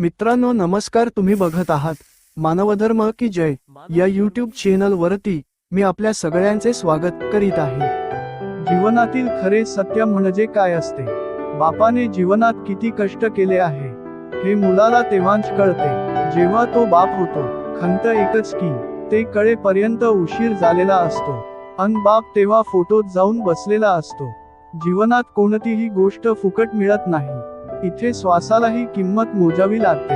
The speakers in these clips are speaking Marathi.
मित्रांनो नमस्कार तुम्ही बघत आहात मानवधर्म की जय. या यूट्यूब चॅनल वरती मी आपल्या सगळ्यांचे स्वागत करीत आहे. जीवनातील खरे सत्य म्हणजे काय असते? बापाने जीवनात किती कष्ट केले आहे? हे मुलाला तेव्हाच कळते जेव्हा तो बाप होतो. खंत एकच की ते कळेपर्यंत उशीर झालेला असतो. अन बाप तेव्हा फोटोत जाऊन बसलेला असतो. जीवनात कोणतीही गोष्ट फुकट मिळत नाही. इथे श्वासालाही किंमत मोजावी लागते.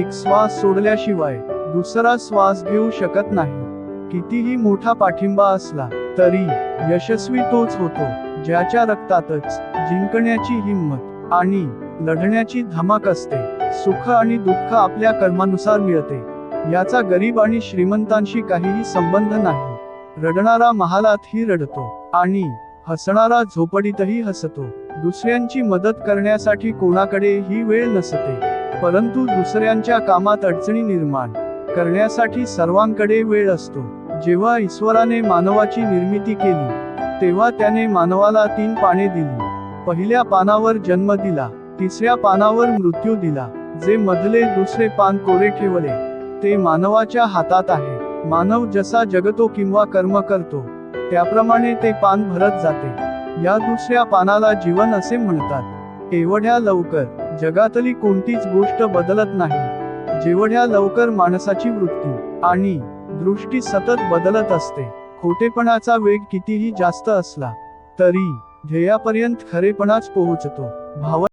एक श्वास सोडल्याशिवाय दुसरा श्वास घेऊ शकत नाही. कितीही मोठा पाठिंबा असला तरी यशस्वी तोच होतो ज्याच्या रक्तातच जिंकण्याची हिंमत आणि लढण्याची धमक असते. सुख आणि दुःख आपल्या कर्मानुसार मिळते. याचा गरीब आणि श्रीमंतांशी काहीही संबंध नाही. रडणारा महालातही रडतो आणि हसणारा झोपडीतही हसतो. दुसऱ्यांची मदत करण्यासाठी कोणाकडे ही वेळ नसते. परंतु दुसऱ्यांच्या कामात अडचणी निर्माण करण्यासाठी सर्वांकडे वेळ असतो. जेव्हा ईश्वराने मानवाची निर्मिती केली तेव्हा त्याने मानवाला तीन पाने दिली. पहिल्या पानावर जन्म दिला तिसऱ्या पानावर मृत्यू दिला. जे मधले दुसरे पान कोरे ठेवले ते मानवाच्या हातात आहे. मानव जसा जगतो किंवा कर्म करतो त्याप्रमाणे ते पान भरत जाते. या दुसऱ्या पानाला जीवन असे म्हणतात. एवढ्या लवकर जगातली कोणतीच गोष्ट बदलत नाही. जेवढ्या लवकर माणसाची वृत्ती आणि दृष्टी सतत बदलत असते खोटेपणाचा वेग कितीही जास्त असला तरी ध्येयापर्यंत खरेपणाच पोहोचतो. भाव